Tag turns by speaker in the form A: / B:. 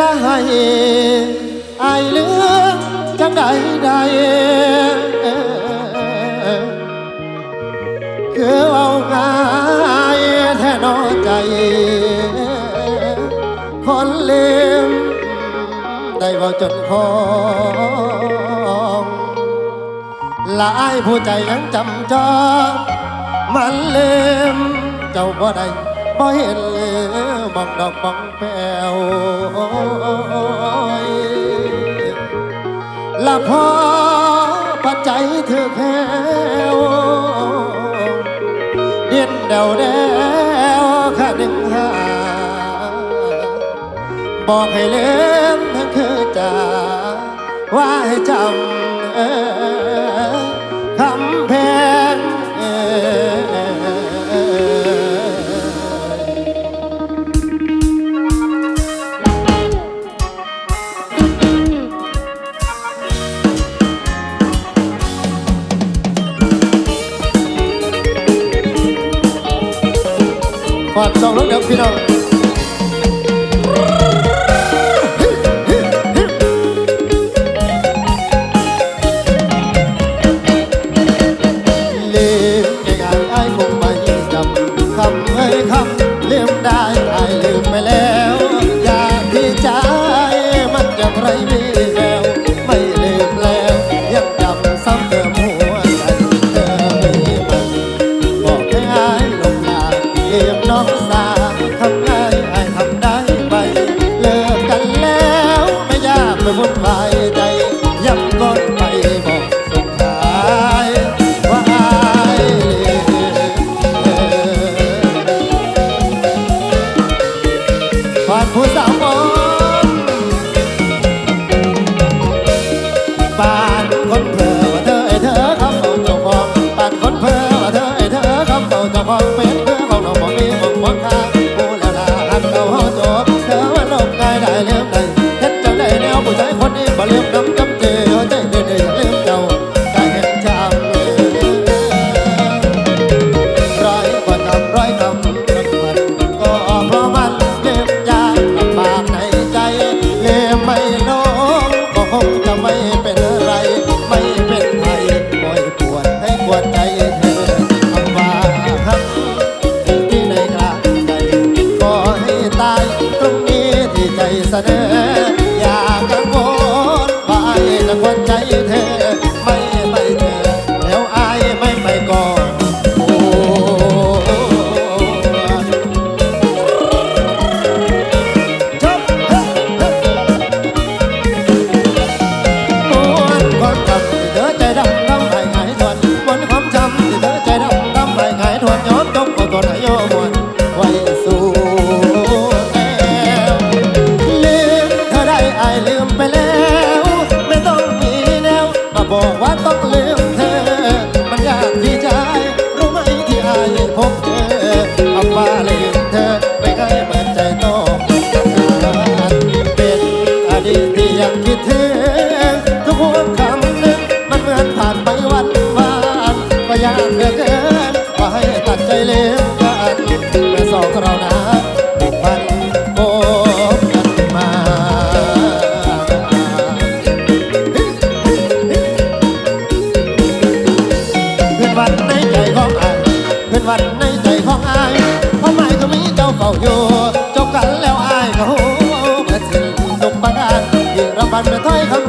A: ละให้อายเหลือจังใดใด เว่าจนคองหลายผู้ใจยังจำจองมันเลืมเจ้าบ่ได้บ่เห็นเลยมองดอกมองแป้วละพอปัจจัยเธอแค่วเดียนเดาแดวข้าหนึ่งหาบอกให้เลืม อ่อคำแพงเอ่อฝากสองน้องเดี๋ยวพี่น้อง สาทำไงไอ้ทำได้ไป เลิกกันแล้วไม่ยากไม่วุ่นวายใจย้ำก้นไปบอกสุดท้ายว่าอายผ่านผู้สาวมองปานคนเพ้อว่าเธอไอ้เธอคำเอาเจ้าของปานคนเพ้อว่าเธอไอ้เธอคำเอาเจ้าของเป็น อยาก ยังคิดถึงทุกหัวคำนึงมันเหมือนผ่านไปวันวานก็ยากเหลือเกินว่าให้ตัดใจเลืมกันเมื่อสองเรานะผูกพันโบกันมาคืนวันในใจของอายคืนวันในใจของอายเพราะไม่ก็มีเจ้าเฝ้าอยู่ ยิ่งรำพันเป็นถ้อยค